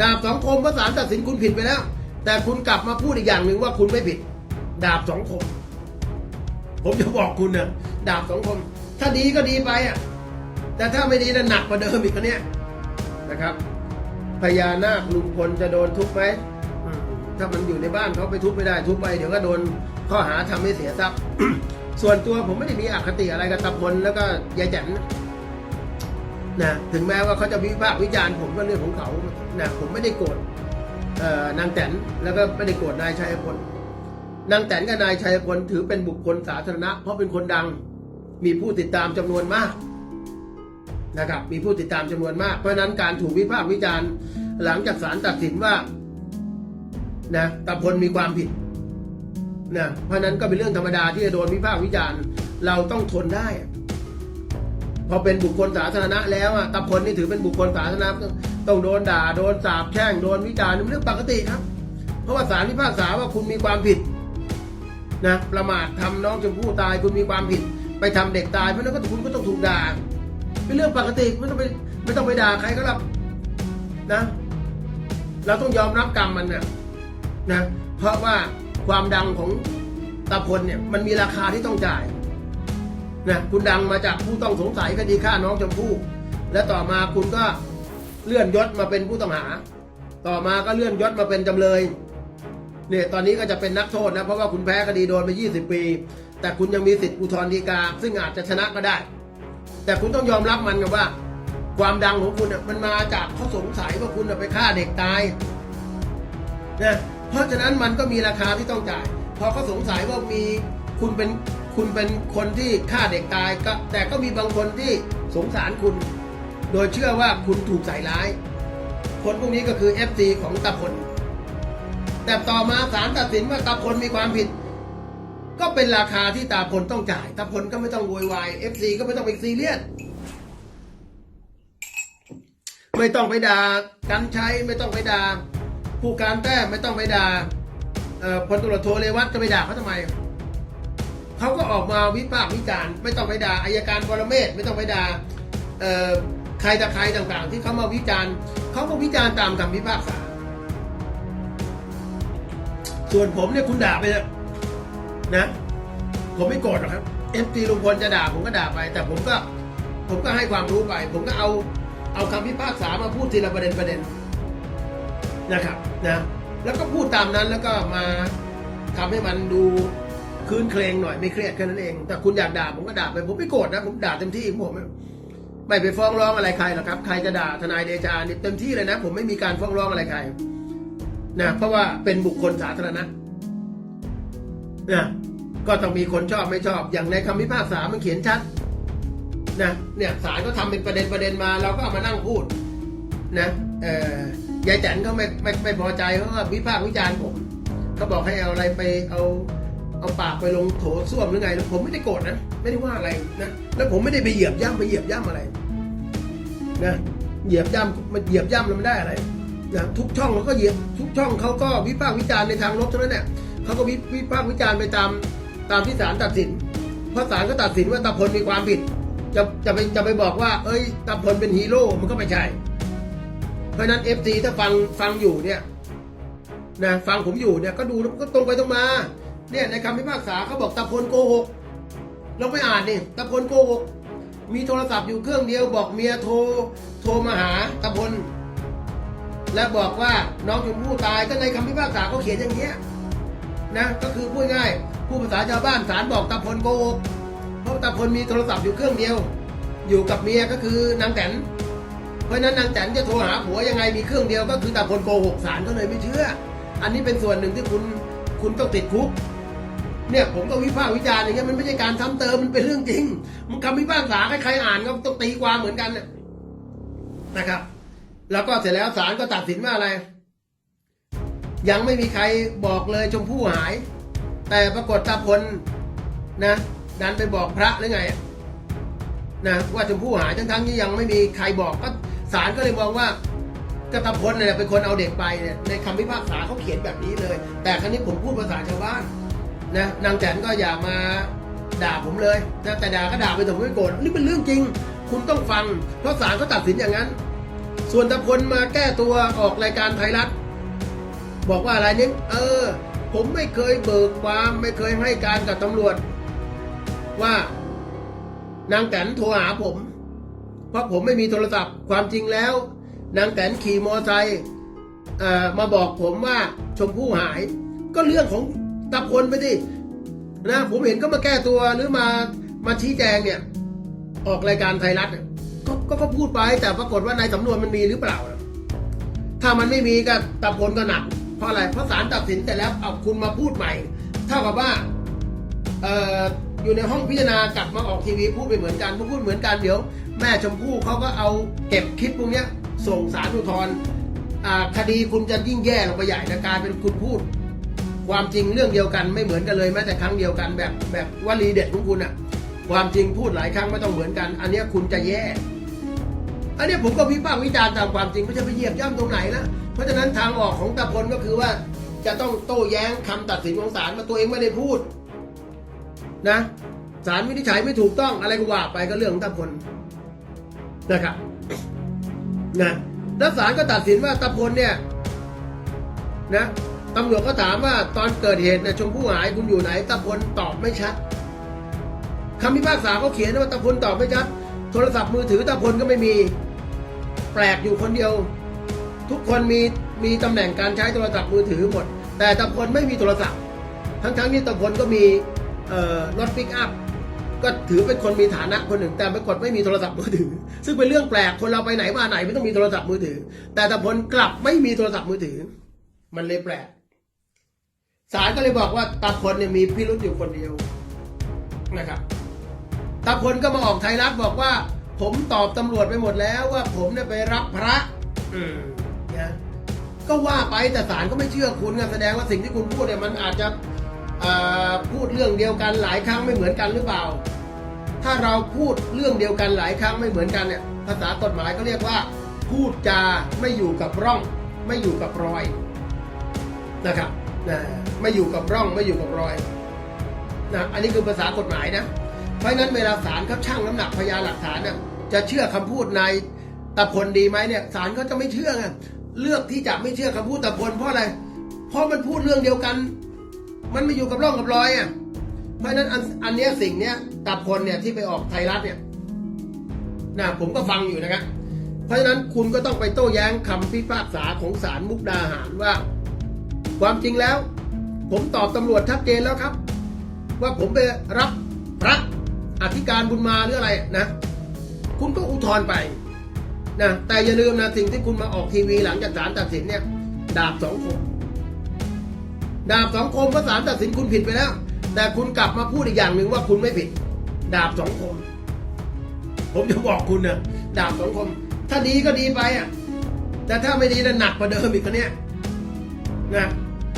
ดาบสองคมเพราะศาลตัดสินคุณผิดไปแล้ว แต่คุณกลับมาพูดอีกอย่างหนึ่งว่าคุณไม่ผิด ดาบสองคม ผมจะบอกคุณนะดาบสองคม ถ้าดีก็ดีไปอะ แต่ถ้าไม่ดีน่ะหนักกว่าเดิมอีกคนเนี้ยนะครับ พญานาคลุงพลจะโดนทุบไหมถ้ามันอยู่ในบ้านเขาไปทุบไม่ได้ทุบไปเดี๋ยวก็โดนข้อหาทำให้เสียทรัพย์ ส่วนตัวผมไม่ได้มีอคติอะไรกับตาพลแล้วก็ยายแจันนะนะถึงแม้ว่าเขาจะวิพากษ์วิจารณ์ผมก็เรื่องของเขา นะผมไม่ได้โกรธนางแตนแล้วก็ไม่ได้โกรธนายชัยพลนางแตนกับนายชัยพลถือเป็นบุคคลสาธารณะ เพราะเป็นคนดัง มีผู้ติดตามจำนวนมากนะครับ มีผู้ติดตามจำนวนมาก เพราะฉะนั้นการถูกวิพากษ์วิจารณ์หลังจากศาลตัดสินว่านะตาพลมีความผิดนะเพราะนั้นก็เป็นเรื่องธรรมดาที่จะโดนวิพากษ์วิจารณ์เราต้องทนได้ พอเป็นบุคคลสาธารณะแล้วอะตาพลนี่ถือเป็นบุคคลสาธารณะ ต้องโดนด่าโดนสาปแช่งโดนวิจารณ์เป็นเรื่องปกติครับ เพราะว่าศาลพิพากษาว่าคุณมีความผิดนะประมาททำน้องชมพู่ตายคุณมีความผิด ไปทำเด็กตายเพราะฉะนั้นก็คุณก็ต้องถูกด่าเป็นเรื่องปกติไม่ต้องไปไม่ต้องไปด่าใครก็รับนะ เราต้องยอมรับกรรมมันนะนะเพราะว่าความดังของตาพลเนี่ยมันมีราคาที่ต้องจ่ายนะคุณดังมาจากผู้ต้องสงสัยคดีฆ่าน้องชมพู่และต่อมาคุณก็ เลื่อนยศมาเป็นผู้ต้องหา ต่อมาก็เลื่อนยศมาเป็นจำเลยเนี่ยตอนนี้ก็จะเป็นนักโทษนะ เพราะว่าคุณแพ้คดีโดนไป 20 ปี แต่คุณยังมีสิทธิ์อุทธรณ์ฎีกา ซึ่งอาจจะชนะก็ได้ แต่คุณต้องยอมรับมันกับว่า ความดังของคุณน่ะมันมาจากเขาสงสัยว่าคุณไปฆ่าเด็กตายนะเพราะฉะนั้นมันก็มีราคาที่ต้องจ่าย พอเขาสงสัยว่ามีคุณเป็นคุณเป็นคนที่ฆ่าเด็กตายก็แต่ก็มีบางคนที่สงสารคุณ โดยเชื่อว่าคุณถูกใส่ร้าย คนพวกนี้ก็คือ FC ของตาพลแต่ต่อมาศาลตัดสินว่าตาพลมีความผิด ก็เป็นราคาที่ตาพลต้องจ่ายตาพลก็ไม่ต้องโวยวายเอฟซีก็ไม่ต้องไปซีเรียสไม่ต้องไปด่ากันใช้ไม่ต้องไปด่าผู้การแต้มไม่ต้องไปด่าเอ่อพลตุลโทเรวัตจะไปด่าเขาทำไมเขาก็ออกมาวิพากษ์วิจารณ์ไม่ต้องไปด่าอายการปรเมศไม่ต้องไปด่าเอ่อ ใครตะใครต่างๆ ที่เขามาวิจารณ์เขาก็วิจารณ์ตามคำพิพากษา ส่วนผมเนี่ยคุณด่าไปเลยนะ ผมไม่โกรธหรอกครับเอฟซีลุงพลจะด่าผมก็ด่าไป แต่ผมก็ผมก็ให้ความรู้ไป ผมก็เอาเอาคำพิพากษามาพูดทีละประเด็นประเด็นนะครับนะแล้วก็พูดตามนั้นแล้วก็มาทำให้มันดูคืนเคลงหน่อยไม่เครียดแค่นั้นเอง แต่คุณอยากด่าผมก็ด่าไปผมไม่โกรธนะผมด่าเต็มที่ผม ไม่ไปฟ้องร้องอะไรใครหรอกครับ ใครจะด่าทนายเดชานี่เต็มที่เลยนะ ผมไม่มีการฟ้องร้องอะไรใครนะเพราะว่าเป็นบุคคลสาธารณะนะก็ต้องมีคนชอบไม่ชอบอย่างในคำพิพากษามันเขียนชัดนะเนี่ยศาลก็ทำเป็นประเด็นประเด็นมา เราก็เอามานั่งพูดนะเอ่อยายแตนเขาไม่ไม่ไม่พอใจเขาก็วิพากษ์วิจารณ์ผมเขาบอกให้เอาอะไรไปเอาเอาปากไปลงโถส้วมหรือไงแล้วผมไม่ได้โกรธนะ ไม่ได้ว่าอะไรนะแล้วผมไม่ได้ไปเหยียบย่ำไปเหยียบย่ำอะไรนะเหยียบย่ำมันเหยียบย่ำแล้วมันได้อะไรนะทุกช่องเขาก็เหยียบทุกช่องเขาก็วิพากษ์วิจารณ์ในทางลบเท่านั้นแหละเขาก็วิวิพากษ์วิจารณ์ไปตามตามที่ศาลตัดสินเพราะศาลก็ตัดสินว่าตาพลมีความผิด จะจะไปจะไปบอกว่า เอ้ยตาพลเป็นฮีโร่มันก็ไม่ใช่เพราะฉะนั้นเอฟซีถ้าฟังฟังอยู่เนี่ยนะฟังผมอยู่เนี่ยก็ดูแล้วก็ตรงไปตรงมาเนี่ยในคำพิพากษาเขาบอกตาพลโกหก เราไปอ่านนี่ตาพลโกหกมีโทรศัพท์อยู่เครื่องเดียว บอกเมียโทรโทรมาหาตาพลและบอกว่าน้องชมพู่ตายก็ในคำพิพากษาเขาเขียนอย่างเงี้ยนะก็คือพูดง่ายผู้ภาษาชาวบ้านศาลบอกตาพลโกหกเพราะตาพลมีโทรศัพท์อยู่เครื่องเดียว อยู่กับเมียก็คือนางแตนเพราะฉะนั้นนางแตนจะโทรหาผัวยังไงมีเครื่องเดียวก็คือตาพลโกหกศาลก็เลยไม่เชื่อ อันนี้เป็นส่วนหนึ่งที่คุณคุณต้องติดคุก เนี่ยผมก็วิพากษ์วิจารณ์อย่างเงี้ยมันไม่ใช่การซ้ำเติมมันเป็นเรื่องจริง มันคำพิพากษาใครๆอ่านก็ต้องตีความเหมือนกันนะครับ แล้วก็เสร็จแล้วศาลก็ตัดสินว่าอะไร ยังไม่มีใครบอกเลยชมพู่หาย แต่ปรากฏตาพลนะดันไปบอกพระหรือไงนะว่าชมพู่หายทั้งทั้งที่ยังไม่มีใครบอกก็ศาลก็เลยมองว่าก็ตาพลเนี่ยเป็นคนเอาเด็กไปเนี่ยในคำพิพากษาเขาเขียนแบบนี้เลย แต่ครั้นี้ผมพูดภาษาชาวบ้าน นะนางแจนก็อย่ามาด่าผมเลยนะแต่ด่าก็ด่าไปแต่ผมไม่โกรธนี่เป็นเรื่องจริง คุณต้องฟัง เพราะศาลเขาตัดสินอย่างนั้น ส่วนตะพลมาแก้ตัวออกรายการไทยรัฐ บอกว่าอะไรนี่เออ ผมไม่เคยเบิกความไม่เคยให้การกับตำรวจ ว่านางแตนโทรหาผม เพราะผมไม่มีโทรศัพท์ความจริงแล้ว นางแตนขี่มอไซค์มาบอกผมว่าชมพู่หาย ก็เรื่องของ ตะพลไปดินะผมเห็นก็มาแก้ตัวหรือมามาชี้แจงเนี่ย ออกรายการไทยรัฐเนี่ยก็ก็ก็พูดไปแต่ปรากฏว่าในสำนวนมันมีหรือเปล่า ถ้ามันไม่มีก็ตะพลก็หนัก เพราะอะไรเพราะศาลตัดสินแต่แล้วเอาคุณมาพูดใหม่เท่ากับว่าเอ่ออยู่ในห้องพิจารณากลับมาออกทีวีพูดไปเหมือนกันพูดเหมือนกันเดี๋ยว แม่ชมพู่เขาก็เอาเก็บคลิปพวกนี้ส่งสารอุทธรณ์คดีคุณจะยิ่งแย่ลงไปใหญ่นะกายเป็นคุณพูด ความจริงเรื่องเดียวกันไม่เหมือนกันเลยแม้แต่ครั้งเดียวกันแบบแบบวลีเด็ดของคุณอะความจริงพูดหลายครั้งไม่ต้องเหมือนกัน อันนี้คุณจะแย่ อันนี้ผมก็วิพากษ์วิจารณ์ตามความจริงไม่ใช่ไปเหยียบย่ำตรงไหนนะเพราะฉะนั้นทางออกของตาพลก็คือว่าจะต้องโต้แย้งคำตัดสินของศาลมาตัวเองไม่ได้พูด นะศาลวินิจฉัยไม่ถูกต้องอะไรก็ว่าไปก็เรื่องของตาพลนะครับนะแล้วศาลก็ตัดสินว่าตาพลเนี่ย นะ ตำรวจก็ถามว่าตอนเกิดเหตุเนี่ยชมพู่หายคุณอยู่ไหนตาพลตอบไม่ชัดคำพิพากษาเขาเขียนว่าตาพลตอบไม่ชัด โทรศัพท์มือถือตาพลก็ไม่มี แปลกอยู่คนเดียว ทุกคนมีมีตำแหน่งการใช้โทรศัพท์มือถือหมด แต่ตาพลไม่มีโทรศัพท์ ทั้งทั้งๆที่ตาพลก็มีเอ่อรถปิกอัพก็ถือเป็นคนมีฐานะคนหนึ่ง แต่ปรากฏไม่มีโทรศัพท์มือถือ ซึ่งเป็นเรื่องแปลกคนเราไปไหนมาไหนไม่ต้องมีโทรศัพท์มือถือ แต่ตาพลกลับไม่มีโทรศัพท์มือถือ มันเลยแปลก ศาลก็เลยบอกว่าตาพลเนี่ยมีพิรุธอยู่คนเดียวนะครับตาพลก็มาออกไทยรัฐบอกว่า ผมตอบตำรวจไปหมดแล้วว่า ผมเนี่ยไปรับพระอืมนะก็ว่าไปแต่ศาลก็ไม่เชื่อคุณไงแสดงว่าสิ่งที่คุณพูดเนี่ยมันอาจจะอ่าพูดเรื่องเดียวกันหลายครั้งไม่เหมือนกันหรือเปล่า ถ้าเราพูดเรื่องเดียวกันหลายครั้งไม่เหมือนกันเนี่ยภาษากฎหมายก็เรียกว่า พูดจาไม่อยู่กับร่อง ไม่อยู่กับรอยนะครับนะ ไม่อยู่กับร่องไม่อยู่กับรอยนะอันนี้คือภาษากฎหมายนะ เพราะนั้นเวลาศาลเขาชั่งน้ำหนักพยานหลักฐานเนี่ยจะเชื่อคำพูดนายตะพลดีไหมเนี่ยศาลเขาจะไม่เชื่อไงเลือกที่จะไม่เชื่อคำพูดตะพลเพราะอะไร เพราะมันพูดเรื่องเดียวกัน มันไม่อยู่กับร่องกับรอยอะเพราะนั้นอันอันเนี้ยสิ่งเนี้ยตะพลเนี่ยที่ไปออกไทยรัฐเนี่ยนะผมก็ฟังอยู่นะครับเพราะฉะนั้นคุณก็ต้องไปโต้แย้งคำพิพากษาของศาลมุกดาหารว่า ความจริงแล้ว ผมตอบตำรวจชัดเจนแล้วครับ ว่าผมไปรับพระอธิการบุญมาหรืออะไรนะ คุณก็อุทธรณ์ไปนะแต่อย่าลืมนะสิ่งที่คุณมาออกทีวีหลังจากศาลตัดสินเนี่ย ดาบสองคม ดาบสองคมเพราะศาลตัดสินคุณผิดไปแล้ว แต่คุณกลับมาพูดอีกอย่างหนึ่งว่าคุณไม่ผิด ดาบสองคม ผมจะบอกคุณนะดาบสองคม ถ้าดีก็ดีไปอะแต่ถ้าไม่ดีน่ะหนักกว่าเดิมอีกคนเนี้ยนะ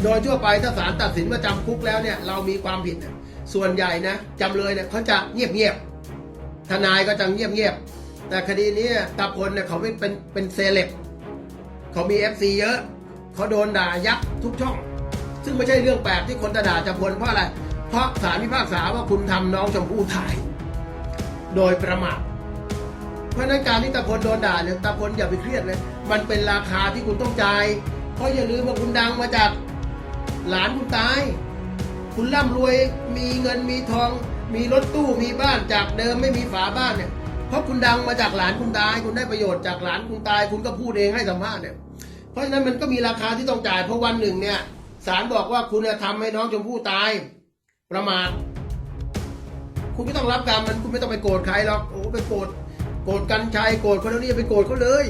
โดยทั่วไปถ้าศาลตัดสินว่าจำคุกแล้วเนี่ยเรามีความผิดเนี่ยส่วนใหญ่นะจำเลยเนี่ยเขาจะเงียบเงียบๆทนายก็จะเงียบเงียบๆแต่คดีนี้ตาพลเนี่ยเขาไม่เป็นเป็นเซเลบเขามีเอฟซีเยอะ เขาโดนด่ายับทุกช่อง ซึ่งไม่ใช่เรื่องแปลกที่คนจะด่าจะพลเพราะอะไร เพราะศาลพิพากษาว่าคุณทำน้องชมพู่ตาย โดยประมาทเพราะฉะนั้นการที่ตาพลโดนด่าเนี่ยตาพลอย่าไปเครียดเลยมันเป็นราคาที่คุณต้องจ่ายเพราะอย่าลืมว่าคุณดังมาจาก หลานคุณตาย คุณร่ำรวยมีเงินมีทอง มีรถตู้มีบ้านจากเดิมไม่มีฝาบ้านเนี่ยเพราะคุณดังมาจากหลานคุณตาย คุณได้ประโยชน์จากหลานคุณตาย คุณก็พูดเองให้สัมภาษณ์เนี่ยเพราะฉะนั้นมันก็มีราคาที่ต้องจ่ายเพราะวันหนึ่งเนี่ยศาลบอกว่าคุณเนี่ยทำให้น้องชมพู่ตาย ประมาทคุณไม่ต้องรับกรรมมันคุณไม่ต้องไปโกรธใครหรอกโอ้ไปโกรธโกรธกันชัยโกรธคนนี้ไปโกรธเขาเลย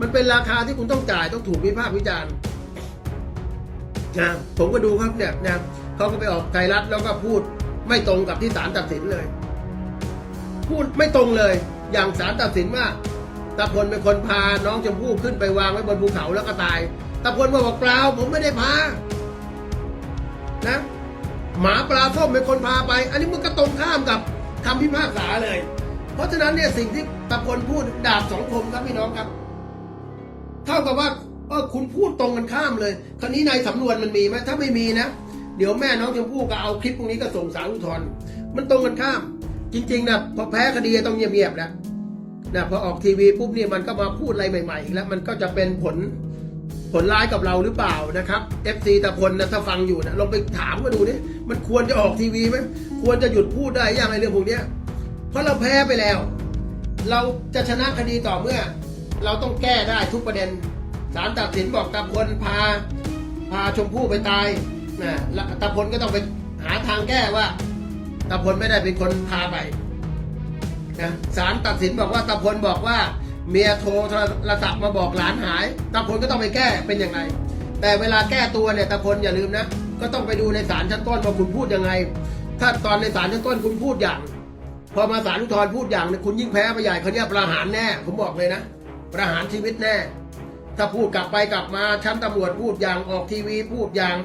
มันเป็นราคาที่คุณต้องจ่ายต้องถูกวิพากษ์วิจารณ์ นะผมก็ดูครับเนี่ยนะเขาก็ไปออกไทยรัฐแล้วก็พูดไม่ตรงกับที่ศาลตัดสินเลย พูดไม่ตรงเลย อย่างศาลตัดสินว่าตาพลเป็นคนพาน้องชมพู่ขึ้นไปวางไว้บนภูเขาแล้วก็ตายตาพลบอกเปล่าผมไม่ได้พา นะ หมาปลาส้มเป็นคนพาไป อันนี้มันก็ตรงข้ามกับคำพิพากษาเลย เพราะฉะนั้นเนี่ยสิ่งที่ตะพลพูดดาบสองคมครับพี่น้องครับ เท่ากับว่า เออคุณพูดตรงกันข้ามเลยคราวนี้ในสำนวนมันมีไหมถ้าไม่มีนะ เดี๋ยวแม่น้องชมพู่ก็เอาคลิปพวกนี้ก็ส่งสารอุทธรณ์มันตรงกันข้าม จริง ๆนะพอแพ้คดีต้องเงียบๆนะนะพอออกทีวีปุ๊บเนี่ยมันก็มาพูดอะไรใหม่ๆอีกแล้วมันก็จะเป็นผลผลร้ายกับเราหรือเปล่านะครับ FC ตะพลนะถ้าฟังอยู่นะลองไปถามมาดูนี่มันควรจะออกทีวีไหมควรจะหยุดพูดได้ยังไงเรื่องพวกนี้เพราะเราแพ้ไปแล้ว เราจะชนะคดีต่อเมื่อ เราต้องแก้ได้ทุกประเด็น ศาลตัดสินบอกตะพลพาพาชมพู่ไปตายนะตะพลก็ต้องไปหาทางแก้ว่าตะพลไม่ได้เป็นคนพาไปนะศาลตัดสินบอกว่าตะพลบอกว่า เมียโทรโทรศัพท์มาบอกหลานหายตะพลก็ต้องไปแก้เป็นอย่างไรแต่เวลาแก้ตัวเนี่ยตะพลอย่าลืมนะ ก็ต้องไปดูในศาลชั้นต้นว่าคุณพูดยังไง ถ้าตอนในศาลชั้นต้นคุณพูดอย่าง พอมาศาลอุทธรณ์พูดอย่างเนี่ยคุณยิ่งแพ้ไปใหญ่เขาเนี่ยประหารแน่ ผมบอกเลยนะ ประหารชีวิตแน่ ถ้าพูดกลับไปกลับมาชั้นตำรวจพูดอย่างออกทีวีพูดอย่าง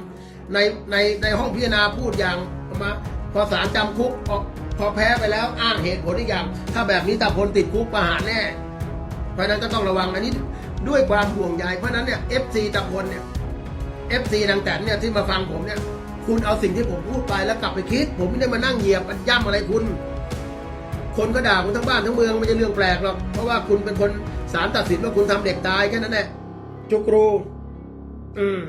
ในในในห้องพิจารณาพูดอย่างมาพอศาลจำคุกออกพอแพ้ไปแล้วอ้างเหตุผลอีกอย่าง ถ้าแบบนี้ตาพลติดคุกประหารแน่ เพราะนั้นก็ต้องระวังอันนี้ด้วยความห่วงใยเพราะนั้นเนี่ย FC ตะพลเนี่ย FC ดังแต่เนี่ยที่มาฟังผมเนี่ย คุณเอาสิ่งที่ผมพูดไปแล้วกลับไปคิด ผมไม่ได้มานั่งเหยียบย่ำอะไรคุณ คนก็ด่าคุณทั้งบ้านทั้งเมืองไม่ใช่เรื่องแปลกหรอกเพราะว่าคุณเป็นคนศาลตัดสินว่าคุณทำเด็กตายแค่นั้นแหละ จุกรูอืม